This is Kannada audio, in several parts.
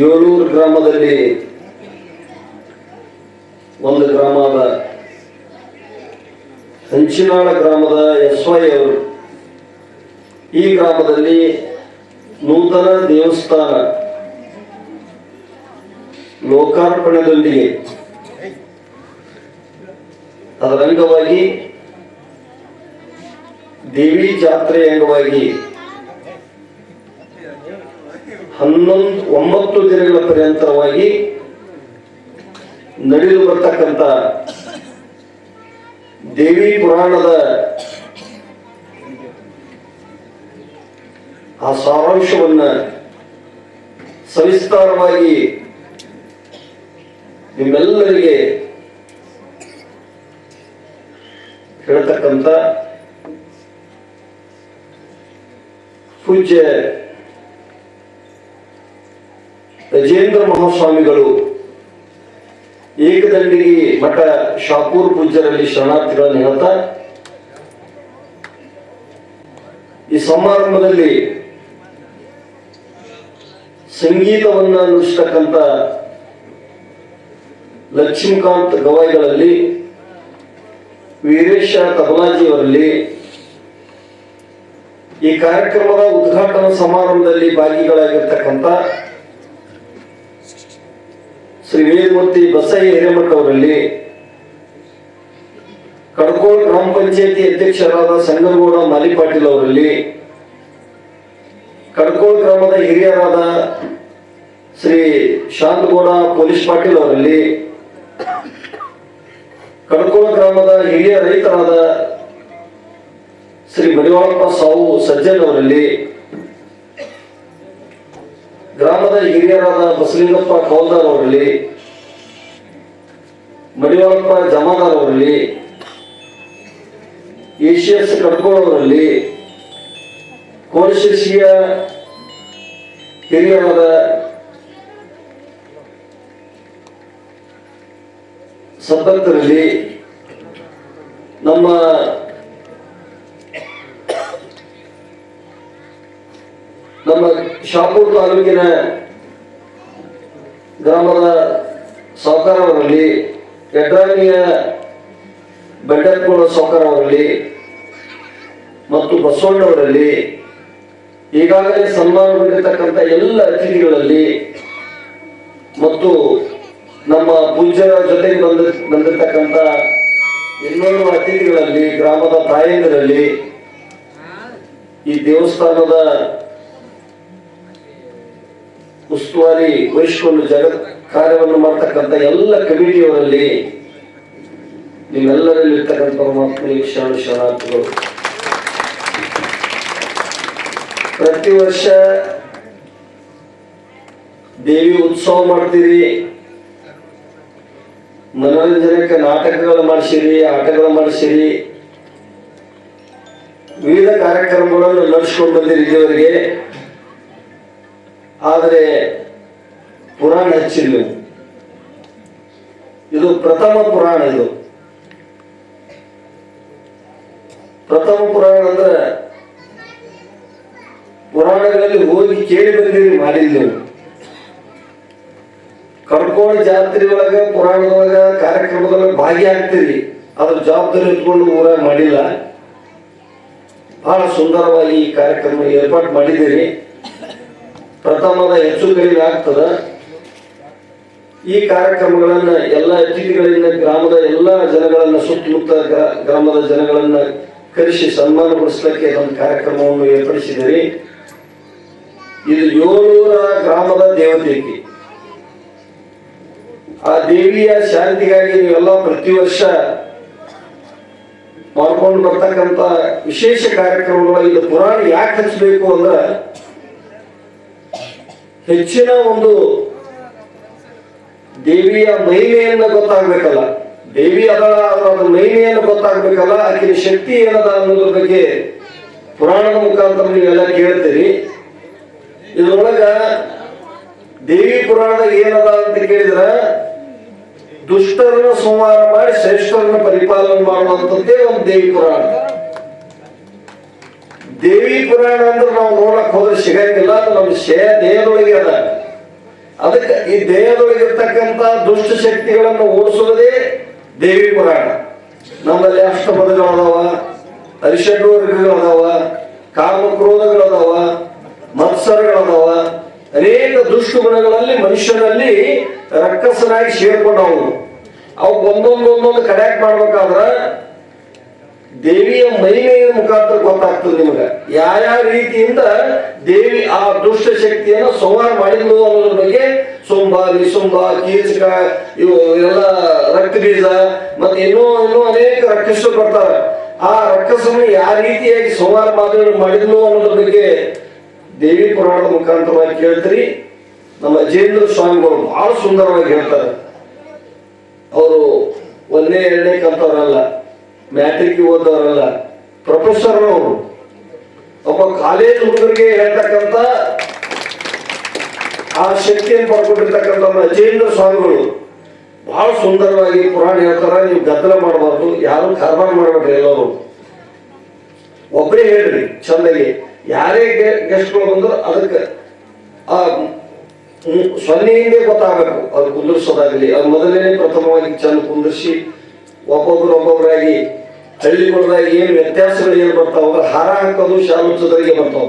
ಏಳೂರು ಗ್ರಾಮದಲ್ಲಿ ಒಂದು ಗ್ರಾಮದ ಹಂಚಿನಾಳ ಗ್ರಾಮದ ಎಸ್ ವೈ ಅವರು. ಈ ಗ್ರಾಮದಲ್ಲಿ ನೂತನ ದೇವಸ್ಥಾನ ಲೋಕಾರ್ಪಣೆಯೊಂದಿಗೆ ಅದರ ಅಂಗವಾಗಿ ದೇವಿ ಜಾತ್ರೆ ಅಂಗವಾಗಿ ಹನ್ನೊಂದು ಒಂಬತ್ತು ದಿನಗಳ ಪರ್ಯಂತರವಾಗಿ ನಡೆದು ಬರ್ತಕ್ಕಂಥ ದೇವಿ ಪುರಾಣದ ಆ ಸಾರಾಂಶವನ್ನ ಸವಿಸ್ತಾರವಾಗಿ ನಿಮ್ಮೆಲ್ಲರಿಗೆ ಹೇಳ್ತಕ್ಕಂಥ ಪೂಜ್ಯ ಗಜೇಂದ್ರ ಮಹಾಸ್ವಾಮಿಗಳು ಏಕದಂಡಿಗೆ ಮಠ ಶಾಪೂರ್ ಪೂಜ್ಯರಲ್ಲಿ ಶರಣಾರ್ಥಿಗಳನ್ನು ಹೇಳ್ತಾ, ಈ ಸಮಾರಂಭದಲ್ಲಿ ಸಂಗೀತವನ್ನು ನುಡಿಸ್ತಕ್ಕಂಥ ಲಕ್ಷ್ಮೀಕಾಂತ್ ಗವಾಯಿಗಳಲ್ಲಿ, ವೀರೇಶ ತಬಲಾಜಿಯವರಲ್ಲಿ ಈ ಕಾರ್ಯಕ್ರಮದ ಉದ್ಘಾಟನಾ ಸಮಾರಂಭದಲ್ಲಿ ಭಾಗಿಗಳಾಗಿರ್ತಕ್ಕಂಥ ಶ್ರೀ ವೇದಮೂರ್ತಿ ಬಸಯ್ಯ ಹಿರೇಮಠ ಅವರಲ್ಲಿ ಕಡ್ಕೋಳ್ ಗ್ರಾಮ ಪಂಚಾಯತಿ ಅಧ್ಯಕ್ಷರಾದ ಸಂಗನಗೌಡ ಮಾಲಿ ಪಾಟೀಲ್ ಅವರಲ್ಲಿ ಕಡ್ಕೋಳ್ ಗ್ರಾಮದ ಹಿರಿಯರಾದ ಶ್ರೀ ಶಾಂತಗೌಡ ಪೊಲೀಸ್ ಪಾಟೀಲ್ ಅವರಲ್ಲಿ ಕಡಕೋಲ್ ಗ್ರಾಮದ ಹಿರಿಯ ರೈತರಾದ ಶ್ರೀ ಮಡಿವಾಳಪ್ಪ ಸಾವು ಸಜ್ಜನ್ ಅವರಲ್ಲಿ ಗ್ರಾಮದ ಹಿರಿಯರಾದ ಬಸಲಿಂಗಪ್ಪ ಕೌಲ್ದಾರ್ ಅವರಲ್ಲಿ ಮಡಿವಾಳಪ್ಪ ಜಮಾದಾರ್ ಅವರಲ್ಲಿ ಏಷಿಯಸ್ ಕಡ್ಕೋಳವರಲ್ಲಿ ಕೋಶಿಯ ಹಿರಿಯರಾದ ಸಂಪರ್ಕದಲ್ಲಿ ನಮ್ಮ ನಮ್ಮ ಶಾಪೂರ್ ತಾಲೂಕಿನ ಗ್ರಾಮದ ಸಹಕಾರವರಲ್ಲಿ, ಎಡ್ರಾಣಿಯ ಬೆಡ್ಡಕೋಳ ಸಹಕಾರವಾಗಲಿ ಮತ್ತು ಬಸವಣ್ಣವರಲ್ಲಿ ಈಗಾಗಲೇ ಸನ್ಮಾನಗೊಂಡಿರ್ತಕ್ಕಂಥ ಎಲ್ಲ ಅತಿಥಿಗಳಲ್ಲಿ ಮತ್ತು ನಮ್ಮ ಪೂಜ್ಯರ ಜೊತೆಗೆ ಬಂದ, ಬಂದಿರತಕ್ಕಂಥ ಇನ್ನೂರು ಅತಿಥಿಗಳಲ್ಲಿ, ಗ್ರಾಮದ ತಾಯಂದಿರಲ್ಲಿ ಈ ದೇವಸ್ಥಾನದ ಉಸ್ತುವಾರಿ ವಹಿಸಿಕೊಂಡು ಜಗ ಕಾರ್ಯವನ್ನು ಮಾಡ್ತಕ್ಕಂಥ ಎಲ್ಲ ಕಮಿಟಿಯವರಲ್ಲಿ ನಿಮ್ಮೆಲ್ಲರಲ್ಲಿ ಇರ್ತಕ್ಕಂಥ ಪರಮಾತ್ಮ ಶರಣ ಶರಣಾರ್ಥಿಗಳು. ಪ್ರತಿ ವರ್ಷ ದೇವಿ ಉತ್ಸವ ಮಾಡ್ತೀರಿ. ಮನೋರಂಜನೆಗೆ ನಾಟಕಗಳು ಮಾಡಿಸಿರಿ, ಆಟಗಳು ಮಾಡಿಸಿರಿ. ವಿವಿಧ ಕಾರ್ಯಕ್ರಮಗಳನ್ನು ನಡೆಸ್ಕೊಂಡು ಬಂದಿರಿ ಇಲ್ಲಿವರೆಗೆ. ಆದರೆ ಪುರಾಣ ಹಚ್ಚಿಲ್ಲ ಇದು ಪ್ರಥಮ ಪುರಾಣ ಇದು. ಪ್ರಥಮ ಪುರಾಣ ಅಂದ್ರೆ ಪುರಾಣಗಳಲ್ಲಿ ಹೋಗಿ ಕೇಳಿ ಬಂದಿರಿ ಮಾಡಿಲ್ಲ ಕರ್ಕೊಂಡು ಜಾತ್ರೆ ಒಳಗ ಪುರಾಣದೊಳಗ ಕಾರ್ಯಕ್ರಮದೊಳಗ ಭಾಗಿಯಾಗ್ತೀರಿ. ಅದ್ರ ಜವಾಬ್ದಾರಿ ಇಟ್ಕೊಂಡು ಊರ ಮಾಡಿಲ್ಲ. ಬಹಳ ಸುಂದರವಾಗಿ ಈ ಕಾರ್ಯಕ್ರಮ ಏರ್ಪಾಟ್ ಮಾಡಿದ್ದೀರಿ. ಪ್ರಥಮದ ಹೆಚ್ಚು ಕಡಿಮೆ ಆಗ್ತದ. ಈ ಕಾರ್ಯಕ್ರಮಗಳನ್ನ ಎಲ್ಲ ಅತಿಥಿಗಳಿಂದ ಗ್ರಾಮದ ಎಲ್ಲ ಜನಗಳನ್ನ ಸುತ್ತಮುತ್ತ ಗ್ರಾ- ಗ್ರಾಮದ ಜನಗಳನ್ನ ಕರೆಸಿ ಸನ್ಮಾನಗೊಳಿಸಲಿಕ್ಕೆ ಒಂದು ಕಾರ್ಯಕ್ರಮವನ್ನು ಏರ್ಪಡಿಸಿದಿರಿ ಇದು ಏಳೂರ ಗ್ರಾಮದ ದೇವತೆಗೆ. ಆ ದೇವಿಯ ಶಾಂತಿಗಾಗಿ ನೀವೆಲ್ಲ ಪ್ರತಿ ವರ್ಷ ಮಾಡ್ಕೊಂಡು ಬರ್ತಕ್ಕಂತ ವಿಶೇಷ ಕಾರ್ಯಕ್ರಮಗಳು, ಇದು ಪುರಾಣ ಯಾಕೆ ಹಚ್ಚಬೇಕು ಅಂದ್ರ ಹೆಚ್ಚಿನ ಒಂದು ದೇವಿಯ ಮಹಿಮೆಯನ್ನು ಗೊತ್ತಾಗ್ಬೇಕಲ್ಲ. ದೇವಿ ಅದಳ ಅದರ ಮಹಿಮೆಯನ್ನು ಗೊತ್ತಾಗ್ಬೇಕಲ್ಲ ಆಕೆಯ ಶಕ್ತಿ ಏನದ ಅನ್ನೋದ್ರ ಬಗ್ಗೆ ಪುರಾಣದ ಮುಖಾಂತರ ನೀವೆಲ್ಲ ಕೇಳ್ತೀರಿ. ಇದ್ರೊಳಗ ದೇವಿ ಪುರಾಣದಾಗ ಏನದ ಅಂತ ಕೇಳಿದ್ರ, ದುಷ್ಟರನ್ನು ಸಂಹಾರ ಮಾಡಿ ಶ್ರೇಷ್ಠರನ್ನು ಪರಿಪಾಲನೆ ಮಾಡುವಂಥದ್ದೇ ಒಂದು ದೇವಿ ಪುರಾಣ. ದೇವಿ ಪುರಾಣ ಅಂದ್ರೆ ನಾವು ನೋಡಕ್ ಹೋದ್ರೆ ಸಿಗಂಗಿಲ್ಲ ನಮ್ಮ ಶೇ ದೇಹದೊಳಗೆ ಅದ. ಅದಕ್ಕೆ ಈ ದೇಹದೊಳಗಿರ್ತಕ್ಕಂಥ ದುಷ್ಟ ಶಕ್ತಿಗಳನ್ನು ಓಡಿಸುವುದೇ ದೇವಿ ಪುರಾಣ. ನಮ್ಮಲ್ಲಿ ಅಷ್ಟಪದಗಳದಾವ ಅರಿಷಡ್ವರ್ಗಗಳದಾವ ಕಾಮಕ್ರೋಧಗಳದಾವ, ಮತ್ಸರಗಳದಾವ, ಅನೇಕ ದುಷ್ಟ ಗುಣಗಳಲ್ಲಿ ಮನುಷ್ಯನಲ್ಲಿ ರಕ್ಕಸನಾಗಿ ಸೇರ್ಕೊಂಡವು ಅವು ಒಂದೊಂದೊಂದೊಂದು ಒಂದೊಂದು ಕರೆಕ್ಟ್ ಮಾಡ್ಬೇಕಾದ್ರ ದೇವಿಯ ಮಹಿಮೆಯ ಮುಖಾಂತರ ಗೊತ್ತಾಗ್ತದೆ ನಿಮಗೆ. ಯಾವ ರೀತಿಯಿಂದ ದೇವಿ ಆ ದುಷ್ಟ ಶಕ್ತಿಯನ್ನು ಸಂಹಾರ ಮಾಡಿದ್ಲು ಅನ್ನೋದ್ರ ಬಗ್ಗೆ ಸೊಂಬ ನಿಸುಂಬ ಕೀಚಕ ಇವು ಎಲ್ಲ ರಕ್ತ ಬೀಜ, ಮತ್ತೆ ಇನ್ನೂ ಇನ್ನೂ ಅನೇಕ ರಕ್ಷಸರು ಬರ್ತಾರೆ ಆ ರಕ್ಕಸನ್ನು ಯಾವ ರೀತಿಯಾಗಿ ಸಂಹಾರ ಮಾಡಿ ಮಾಡಿದ್ಲು ಅನ್ನೋದ್ರ ಬಗ್ಗೆ ದೇವಿ ಪುರಾಣದ ಮುಖಾಂತರವಾಗಿ ಕೇಳ್ತೀರಿ. ನಮ್ಮ ಜೇಂದ್ರ ಸ್ವಾಮಿಗಳು ಬಹಳ ಸುಂದರವಾಗಿ ಹೇಳ್ತಾರೆ. ಅವರು ಒಂದೇ ಎರಡನೇ ಕಲ್ತವ್ರಲ್ಲ ಮ್ಯಾಟ್ರಿಕ್ ಓದೋರಲ್ಲ. ಪ್ರೊಫೆಸರ್ ಅವರು, ಒಬ್ಬ ಕಾಲೇಜ್ ಹುಡುಗರಿಗೆ ಹೇಳ್ತಕ್ಕಂಥ ಆ ಶಕ್ತಿಯನ್ನು ಪಡ್ಕೊಂಡಿರ್ತಕ್ಕಂಥ ನಮ್ಮ ಅಜೇಂದ್ರ ಸ್ವಾಮಿಗಳು ಬಹಳ ಸುಂದರವಾಗಿ ಪುರಾಣ ಹೇಳ್ತಾರ, ನೀವು ಗದ್ದಲ ಮಾಡಬಾರ್ದು, ಯಾರು ಕಾರ್ಬಾರ್ ಮಾಡ್ಬೇಡ್ರಿ ಎಲ್ಲರೂ. ಒಬ್ಬರೇ ಹೇಳ್ರಿ, ಚಂದಾಗಿ. ಯಾರೇ ಗೆಸ್ಟ್ಗಳು ಬಂದ್ರು ಅದಕ್ಕೆ ಆ ಸೊನ್ನೆಯಿಂದೇ ಗೊತ್ತಾಗಬೇಕು. ಅದು ಕುಂದಿರ್ಸೋದಾಗಲಿ, ಅದು ಮೊದಲನೇ ಪ್ರಥಮವಾಗಿ ಚಂದ ಕುಂದಿರ್ಸಿ ಒಬ್ಬೊಬ್ರು ಒಬ್ಬೊಬ್ಬರಾಗಿ ಹಳ್ಳಿಗಳದಾಗ ಏನು ವ್ಯತ್ಯಾಸಗಳು ಏನು ಬರ್ತಾವ ಹಾರ ಹಾಕೋದು, ಶಾಲು ಚದರಿಗೆ ಬರ್ತಾವ.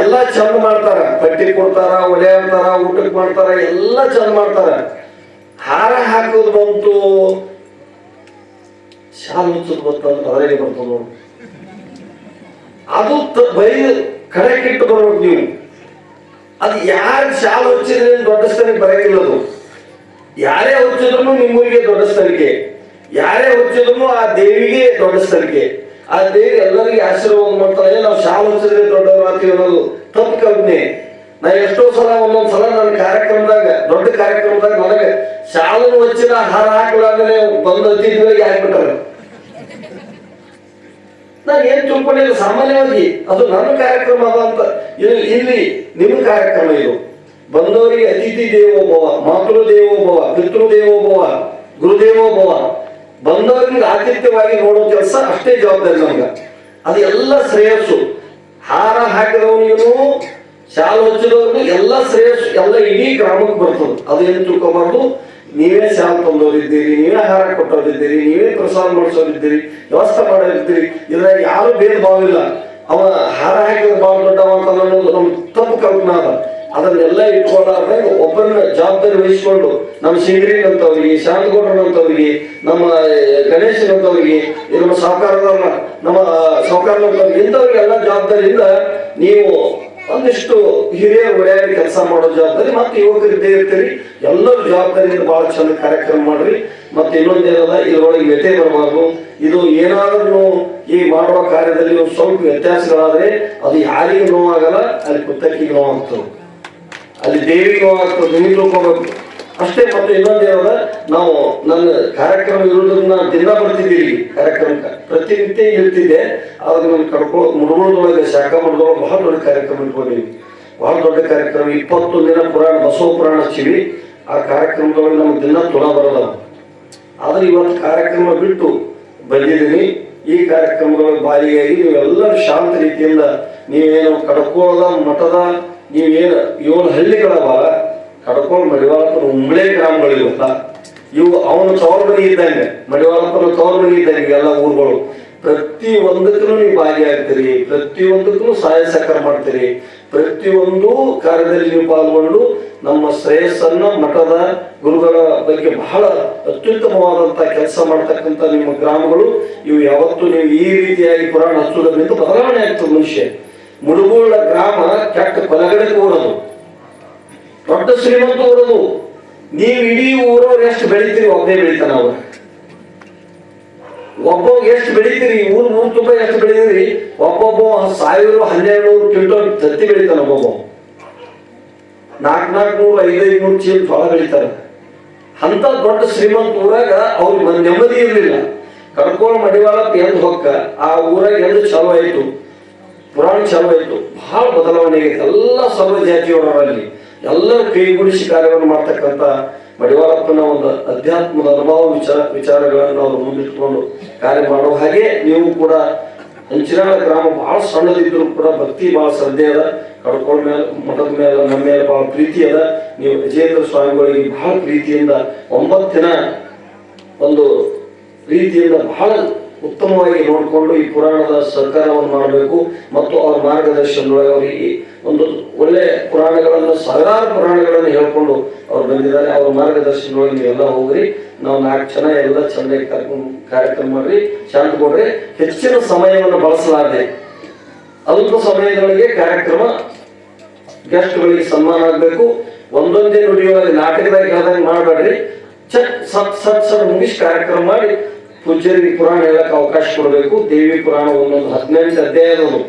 ಎಲ್ಲ ಚಂದ ಮಾಡ್ತಾರ. ಪಟ್ಟಿ ಕೊಡ್ತಾರ, ಒಲೆ ಹಾಕ್ತಾರ ಊಟಕ್ಕೆ ಮಾಡ್ತಾರ, ಎಲ್ಲ ಚಂದ ಮಾಡ್ತಾರ. ಹಾರ ಹಾಕೋದು ಬಂತು, ಶಾಲು ಬಂತು ಬಂತಂದ್ರೆ ಅದರಲ್ಲಿ ಬರ್ತದ ಅದು ಬೈ ಕಡೆ ಕಿಟ್ಟು ಬರ್ಬೇಕು ನೀವು. ಅದು ಯಾರು ಶಾಲು ಹಚ್ಚಿದ್ರೆ ದೊಡ್ಡ ಸ್ಥಾನಕ್ಕೆ ಬರಂಗಿಲ್ಲ ಅದು. ಯಾರೇ ಹಚ್ಚಿದ್ರು ನಿಮ್ಮೂರಿಗೆ ದೊಡ್ಡ ಸ್ಥಾನಕ್ಕೆ. ಯಾರೇ ಹುಚ್ಚಿದ್ರು ಆ ದೇವಿಗೆ ದೊಡ್ಡ ಆ ದೇವಿ ಎಲ್ಲರಿಗೆ ಆಶೀರ್ವಾದ ಮಾಡ್ತಾರೆ ನಾವು ಶಾಲು ಹಚ್ಚಿದ್ರೆ ದೊಡ್ಡವರು ಆಗ್ತೀವಿ ಅನ್ನೋದು ತಪ್ಪು ಕಲ್ಪನೆ. ನಾ ಎಷ್ಟೋ ಸಲ ಒಂದೊಂದ್ ಸಲ ನನ್ನ ಕಾರ್ಯಕ್ರಮದಾಗ, ದೊಡ್ಡ ಕಾರ್ಯಕ್ರಮದಾಗ ನನಗೆ ಶಾಲು ಹಚ್ಚಿನ ಹಾರ ಹಾಕಲಾಗನೆ ಬಂದ ಅತಿಥಿಗಳಿಗೆ ಹಾಕ್ಬಿಟ್ಟಾರೆ ನಾನು ಏನ್ ತಿಳ್ಕೊಂಡಿಲ್ಲ, ಸಾಮಾನ್ಯವಾಗಿ ಅದು ನನ್ನ ಕಾರ್ಯಕ್ರಮ ಅದ ಅಂತ. ಇಲ್ಲಿ ಇಲ್ಲಿ ನಿಮ್ಮ ಕಾರ್ಯಕ್ರಮ ಇದು. ಬಂದವರಿಗೆ ಅತಿಥಿ ದೇವೋಭವ ಮಾತೃ ದೇವೋಭವ ಪಿತೃ ದೇವೋಭವ ಗುರುದೇವೋಭವ. ಬಂದವರಿಗೆ ಆತಿಥ್ಯವಾಗಿ ನೋಡೋ ಕೆಲಸ ಅಷ್ಟೇ ಜವಾಬ್ದಾರಿ ನಮ್ಗೆ. ಅದು ಎಲ್ಲ ಶ್ರೇಯಸ್ಸು. ಹಾರ ಹಾಕಿದವನಿಗೂ ಶಾಲು ಹಚ್ಚಿದವನು, ಎಲ್ಲ ಶ್ರೇಯಸ್ಸು, ಎಲ್ಲ ಇಡೀ ಗ್ರಾಮಕ್ಕೆ ಬರ್ತದೆ. ಅದೇನು ತಿಳ್ಕೊಬಾರ್ದು? ನೀವೇ ಶಾಲ್ ತಂದೋರಿದ್ದೀರಿ ನೀವೇ ಹಾರ ಕೊಟ್ಟೋರಿದ್ದೀರಿ ನೀವೇ ಪ್ರಸಾದ ಮಾಡಿಸೋರಿದ್ದೀರಿ, ವ್ಯವಸ್ಥೆ ಮಾಡೋರಿದ್ದೀರಿ. ಇದ್ರಾಗ ಯಾರು ಭೇದ ಭಾವ ಇಲ್ಲ. ಅವ ಹಾರ ಹಾಕಿದ ಭಾವ ದೊಡ್ಡವ ಅಂತ ತಪ್ಪು ಕಲ್ಪನಾ ಅದ. ಅದನ್ನೆಲ್ಲ ಇಟ್ಕೊಳ್ಳಾರ್ದಾಗ ಒಬ್ಬರನ್ನ ಜವಾಬ್ದಾರಿ ವಹಿಸ್ಕೊಂಡು ನಮ್ಮ ಸಿಂಗ್ರಿನಂತವ್ರಿಗೆ ಶಾಂತಗೌಡರಂತವ್ರಿಗೆ ನಮ್ಮ ಗಣೇಶನಂತವ್ರಿಗೆ ನಮ್ಮ ಸಹಕಾರದವ್ರನ್ನ ನಮ್ಮ ಸಾಹುಕಾರನಂತವ್ರಿಗೆ ಇಂಥವ್ರಿಗೆಲ್ಲ ಜವಾಬ್ದಾರಿಯಿಂದ ನೀವು ಒಂದಿಷ್ಟು ಹಿರಿಯ ಒಡೆಯಾಗಿ ಕೆಲಸ ಮಾಡೋ ಜವಾಬ್ದಾರಿ ಮತ್ತೆ ಯುವಕರಿದ್ದೇ ಇರ್ತೀರಿ. ಎಲ್ಲರೂ ಜವಾಬ್ದಾರಿಯಿಂದ ಬಹಳ ಚಂದ ಕಾರ್ಯಕ್ರಮ ಮಾಡ್ರಿ. ಮತ್ತೆ ಇನ್ನೊಂದೇನದ ಇದ್ರೊಳಗೆ ವ್ಯತ್ಯ ಬರಬಾರ್ದು. ಇದು ಏನಾದ್ರೂ ಈ ಮಾಡುವ ಕಾರ್ಯದಲ್ಲಿ ಸ್ವಲ್ಪ ವ್ಯತ್ಯಾಸಗಳಾದ್ರೆ ಅದು ಯಾರಿಗೂ ನೋವಾಗಲ್ಲ, ಅಲ್ಲಿ ಕುತ್ತಕ್ಕಿಗೆ ನೋವಾಗ್ತದೆ ಅಲ್ಲಿ ದೇವಿಗೆ ನೋವಾಗ್ತದೆ ನಿಮಗೆ ಹೋಗ್ಬೇಕು ಅಷ್ಟೇ ಮತ್ತೆ ಇನ್ನೊಂದೇನದ ನಾವು ನನ್ನ ಕಾರ್ಯಕ್ರಮ ಇರೋದನ್ನ ದಿನ ಬರ್ತಿದ್ದೀವಿ ಕಾರ್ಯಕ್ರಮಕ್ಕೆ. ಪ್ರತಿನಿತ್ಯ ಇರ್ತಿದ್ದೆ ಅವಾಗ ನಾನು ಕಡ್ಕೊ ಮುಡುಗುಳದೊಳಗೆ ಶಾಖಾ ಮಠದೊಳಗೆ ಬಹಳ ದೊಡ್ಡ ಕಾರ್ಯಕ್ರಮ ಇಟ್ಕೊಂಡಿವಿ ಬಹಳ ದೊಡ್ಡ ಕಾರ್ಯಕ್ರಮ ಇಪ್ಪತ್ತೊಂದು ದಿನ ಪುರಾಣ ಬಸವ ಪುರಾಣ ಹಚ್ಚಿವಿ ಆ ಕಾರ್ಯಕ್ರಮದೊಳಗೆ ನಮ್ಗೆ ದಿನ ತುಳ ಬರಲ್ಲ ಆದ್ರೆ ಇವತ್ತು ಕಾರ್ಯಕ್ರಮ ಬಿಟ್ಟು ಬಂದಿದ್ದೀನಿ. ಈ ಕಾರ್ಯಕ್ರಮದೊಳಗೆ ಬಾರಿಯಾಗಿ ನೀವೆಲ್ಲರೂ ಶಾಂತ ರೀತಿಯಿಂದ ನೀವೇನು ಕಡ್ಕೋಳದ ಮಠದ ನೀವೇನು ಏಳು ಹಳ್ಳಿಗಳವ ಕಡ್ಕೊಂಡು ಮಡಿವಾಳಪ್ಪನ ಉಂಬಳೆ ಗ್ರಾಮಗಳು ಗೊತ್ತಾ ಇವು ಅವನ ತವರು ಇದ್ದಂಗೆ, ಮಡಿವಾಳಪ್ಪನ ತವರು ಇದ್ದಂಗೆ ಎಲ್ಲ ಊರುಗಳು. ಪ್ರತಿ ಒಂದಕ್ಕೂ ನೀವು ಭಾಗಿಯಾಗ್ತೀರಿ, ಪ್ರತಿ ಒಂದಕ್ಕೂ ಸಹಾಯ ಸಹಕಾರ ಮಾಡ್ತೀರಿ ಪ್ರತಿಯೊಂದು ಕಾರ್ಯದಲ್ಲಿ ನೀವು ಪಾಲ್ಗೊಂಡು ನಮ್ಮ ಶ್ರೇಯಸ್ಸನ್ನ ಮಠದ ಗುರುಗಳ ಬಗ್ಗೆ ಬಹಳ ಅತ್ಯುತ್ತಮವಾದಂತ ಕೆಲಸ ಮಾಡ್ತಕ್ಕಂಥ ನಿಮ್ಮ ಗ್ರಾಮಗಳು, ಇವು ಯಾವತ್ತೂ ನೀವು ಈ ರೀತಿಯಾಗಿ ಪುರಾಣ ಹಚ್ಚುವುದರಿಂದ ಬದಲಾವಣೆ ಆಗ್ತದೆ ಮನುಷ್ಯ. ಮುಡುಗುಳ ಗ್ರಾಮ ಕೆಟ್ಟ ಕೊಲಗಡೆಗೆ ಓಡೋದು. ದೊಡ್ಡ ಶ್ರೀಮಂತ ಊರದು ನೀವು ಇಡೀ ಊರವ್ರು ಎಷ್ಟು ಬೆಳಿತೀರಿ ಒಬ್ಬನೇ ಬೆಳಿತಾನ ಅವ್ರು. ಒಬ್ಬ ಎಷ್ಟು ಬೆಳಿತೀರಿ ಊರ್ ಊರ್ ತುಂಬಾ ಎಷ್ಟು ಬೆಳಿತೀರಿ ಒಬ್ಬೊಬ್ಬ ಸಾವಿರ ಹನ್ನೆರಡು ನೂರು ಕ್ವಿಂಟಲ್ ತತ್ತಿ ಬೆಳಿತಾನ ಒಬ್ಬೊಬ್ಬ. ನಾಲ್ಕು ನಾಲ್ಕು ನೂರು ಐದೈದು ನೂರು ಚೀಲ ಫಲ ಬೆಳಿತಾರ. ಅಂತ ದೊಡ್ಡ ಶ್ರೀಮಂತ ಊರಾಗ ಅವ್ರಿಗೆ ನೆಮ್ಮದಿ ಇರಲಿಲ್ಲ. ಕರ್ಕೊಂಡು ಮಡಿವಾಳ ಎಂದು ಹೊಕ್ಕ, ಆ ಊರಾಗ ಎಂದು ಚಲೋ ಆಯ್ತು. ಪುರಾಣ ಚಾಲು ಇತ್ತು. ಬಹಳ ಬದಲಾವಣೆ ಎಲ್ಲ ಸರ್ವ ಜಾತಿಯವರಲ್ಲಿ ಎಲ್ಲರ ಕೈಗೂಡಿಸಿ ಕಾರ್ಯವನ್ನು ಮಾಡ್ತಕ್ಕಂಥ ಮಡಿವಾರಪ್ಪನ ಒಂದು ಅಧ್ಯಾತ್ಮದ ಅನುಭವ ವಿಚಾರ, ವಿಚಾರಗಳನ್ನು ಅವರು ಮುಂದಿಟ್ಕೊಂಡು ಕಾರ್ಯ ಮಾಡುವ ಹಾಗೆ ನೀವು ಕೂಡ ಹಂಚಿನಾಳ ಗ್ರಾಮ ಬಹಳ ಸಣ್ಣದಿದ್ರು ಕೂಡ ಭಕ್ತಿ ಬಹಳ ಶ್ರದ್ಧೆ ಅದ. ಕಡ್ಕೊಂಡ ಮೇಲೆ, ಮಠದ ಮೇಲೆ, ನಮ್ಮ ಮೇಲೆ ಬಹಳ ಪ್ರೀತಿ ಅದ. ನೀವು ವಿಜೇಂದ್ರ ಸ್ವಾಮಿಗಳಿಗೆ ಬಹಳ ಪ್ರೀತಿಯಿಂದ ಒಂಬತ್ತು ದಿನ ಒಂದು ರೀತಿಯಿಂದ ಬಹಳ ಉತ್ತಮವಾಗಿ ನೋಡಿಕೊಂಡು ಈ ಪುರಾಣದ ಸರ್ಕಾರವನ್ನು ಮಾಡಬೇಕು ಮತ್ತು ಅವರ ಮಾರ್ಗದರ್ಶನದೊಳಗೆ ಅವರಿಗೆ ಒಂದು ಒಳ್ಳೆ ಪುರಾಣಗಳನ್ನು, ಸಾವಿರಾರು ಪುರಾಣಗಳನ್ನು ಹೇಳ್ಕೊಂಡು ಅವ್ರು ಬಂದಿದ್ದಾರೆ. ಅವ್ರ ಮಾರ್ಗದರ್ಶನದೊಳಗೆ ನೀವೆಲ್ಲ ಹೋಗ್ರಿ. ನಾವು ನಾಲ್ಕು ಜನ ಎಲ್ಲ ಚೆನ್ನಾಗಿ ಕಾರ್ಯಕ್ರಮ ಕಾರ್ಯಕ್ರಮ ಮಾಡ್ರಿ ಶಾಂತ ಕೊಡ್ರಿ. ಹೆಚ್ಚಿನ ಸಮಯವನ್ನು ಬಳಸಲಾರದೆ ಅಲ್ಪ ಸಮಯದೊಳಗೆ ಕಾರ್ಯಕ್ರಮ ಗೆಸ್ಟ್ಗಳಿಗೆ ಸನ್ಮಾನ ಆಗಬೇಕು. ಒಂದೊಂದೇ ನುಡಿಯೊಳಗೆ ನಾಟಕದಾಗ ಹೇಳ್ದಂಗೆ ಮಾಡಬೇಡ್ರಿ. ಸತ್ ಸತ್ ಸತ್ ಮುಗಿಸಿ ಕಾರ್ಯಕ್ರಮ ಮಾಡಿ ಪೂಜ್ಯರಿಗೆ ಪುರಾಣ ಹೇಳಕ್ಕೆ ಅವಕಾಶ ಕೊಡಬೇಕು. ದೇವಿ ಪುರಾಣ ಒಂದೊಂದು ಹದಿನೆಂಟು ಅಧ್ಯಾಯದವನು.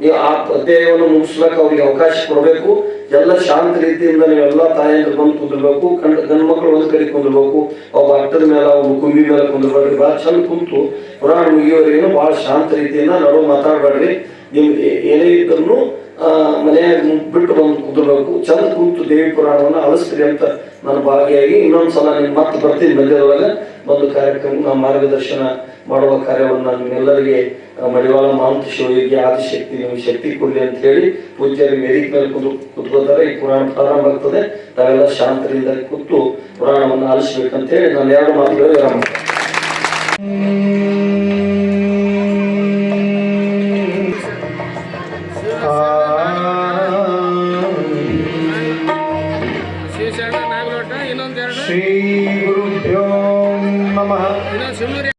ನೀವು ಆ ಅಧ್ಯಾಯವನ್ನು ಮುಗಿಸ್ಬೇಕು ಅವ್ರಿಗೆ ಅವಕಾಶ ಕೊಡಬೇಕು. ಎಲ್ಲ ಶಾಂತ ರೀತಿಯಿಂದ ನೀವೆಲ್ಲ ತಾಯಂದ್ರು ಬಂದು ಕುಂದಿರ್ಬೇಕು. ಕಂಡ ಗಂಡು ಮಕ್ಕಳು ಒಂದು ಕಡೆ ಕುಂದಿರ್ಬೇಕು. ಒಬ್ಬ ಅಟ್ಟದ ಮೇಲೆ ಒಬ್ಬ ಕುಂಬಿ ಮೇಲೆ ಕುಂದಿರ್ಬೇಡ್ರಿ. ಭಾಳ ಚಂದ ಕುಂತು ಪುರಾಣ ಮುಗಿಯೋರಿಗೇನು ಭಾಳ ಶಾಂತ ರೀತಿಯಿಂದ ನಡು ಮಾತಾಡಬೇಡ್ರಿ. ನೀವು ಏನೇ ಇದ್ರೂ ಮನೆಯಾಗ ಬಿಟ್ಟು ಬಂದು ಕುದುರಬೇಕು. ಚಂದ ಕೂತು ದೇವಿ ಪುರಾಣವನ್ನು ಅಳಿಸ್ತೀರಿ ಅಂತ ನನ್ನ ಭಾಗಿಯಾಗಿ ಇನ್ನೊಂದು ಸಲ ನಿಮ್ ಮತ್ತೆ ಬರ್ತೀನಿ ಮಧ್ಯದೊಳಗೆ. ಒಂದು ಕಾರ್ಯಕ್ರಮ ನಮ್ಮ ಮಾರ್ಗದರ್ಶನ ಮಾಡುವ ಕಾರ್ಯವನ್ನ ನಿಮ್ಮೆಲ್ಲರಿಗೆ ಮಡಿವಾಳ ಮಾಂತ ಶಿವಯೋಗಿ ಆದಿಶಕ್ತಿ, ನಿಮ್ಗೆ ಶಕ್ತಿ ಕೊಡಲಿ ಅಂತ ಹೇಳಿ ಪೂಜ್ಯರಿಗೆ ವೇದಿಕೆ ಮೇಲೆ ಕುದು ಕುತ್ಕೋತಾರೆ ಈ ಪುರಾಣ ಪ್ರಾರಂಭ ಆಗ್ತದೆ. ತಾವೆಲ್ಲ ಶಾಂತರಿಂದ ಕೂತು ಪುರಾಣವನ್ನು ಆಲಿಸ್ಬೇಕಂತ ಹೇಳಿ ನಾನು ಎರಡು ಮಾತುಗಳು ವಿರಾಮ